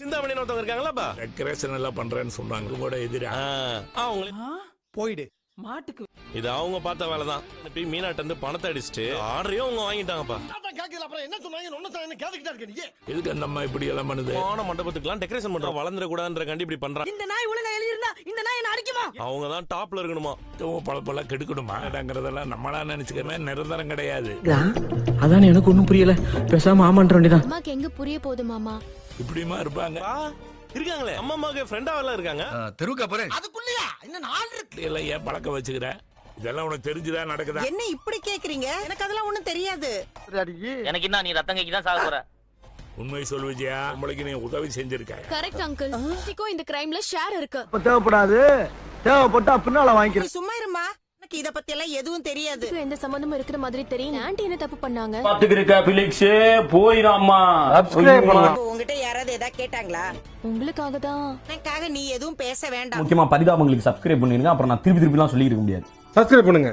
சிந்தாமணின்னு ஒருத்தவங்க இருக்காங்களாப்பா டெக்கரேஷன் எல்லாம் பண்றேன்னு சொன்னாங்க. உங்களோட எதிரா? அவங்களே போயிடு. மாட்டுக்கு இது அவங்க பார்த்த வேலை தான் போய் மீனாட்ட இருந்து பணத்தை அடிச்சுட்டு ஆர்டரையும் அவங்க வாங்கிட்டாங்கப்பா. எதுக்கு அந்த அம்மா இப்படி எல்லாம் பண்ணுது? போன மண்டபத்துக்குலாம் டெக்கரேஷன் பண்றோம். வளர்ந்துட கூடாதுன்ற கண்டி இப்படி பண்றாங்க. இந்த நாய் ஒழுங்கா எழுதிருந்தா இந்த நாய் என்ன அடிக்குமா? அவங்க தான் டாப்ல இருக்கணுமா? பழப்பெல்லாம் கெடுக்கணுமா? இடங்கிறதெல்லாம் நம்மளா நினைச்சுக்கிறேன் நிரந்தரம் கிடையாது. அதான் எனக்கு ஒண்ணும் புரியல. பேசாம ஆமான்ற வேண்டியதான் அம்மாக்கு எங்க புரிய போகுது மாமா? இப்படியுமா இருப்பாங்க. இருக்காங்களே. அம்மா அம்மாவுக்கு ஃப்ரெண்டா எல்லாம் இருக்காங்க. தெருவுக்கு அப்புறம் அதுக்குள்ளயா? இன்னும் நாலு இருக்கு. எல்லாம் ஏன் பழக்க வச்சுக்கிற? இதெல்லாம் உனக்கு தெரிஞ்சுதான் நடக்குதா? என்ன இப்படி கேக்குறீங்க? எனக்கு அதெல்லாம் ஒண்ணும் தெரியாது. எனக்கு என்ன நீ ரத்தம் கைக்கு தான் சாக போற? உண்மை சொல் விஜயா உங்களுக்கு நீ உதவி செஞ்சிருக்க. கரெக்ட் அங்கிள் சித்திக்கும் இந்த கிரைம்ல ஷேர் இருக்கு. தேவைப்படாது. தேவைப்பட்டா பின்னால நீ சும்மா இருமா எனக்கு இத பத்தி எல்லாம் எதுவும் தெரியாது. எந்த சம்பந்தமும் இருக்கிற மாதிரி தெரியும். ஆன்ட்டி என்ன தப்பு பண்ணாங்க? பாத்துக்கிருக்க பிலிக்ஸ் போயிடாமா. உங்ககிட்ட ஏதாவது கேட்டாங்களா? உங்களுக்காக தான் எனக்காக நீ எதுவும் பேச வேண்டாம். முக்கியமா பரிதாபங்களுக்கு சப்ஸ்கிரைப் பண்ணிருங்க. அப்புறம் நான் திருப்பி திருப்பிலாம் சொல்லியிருக்க முடியாது. சப்ஸ்கிரைப் பண்ணுங்க.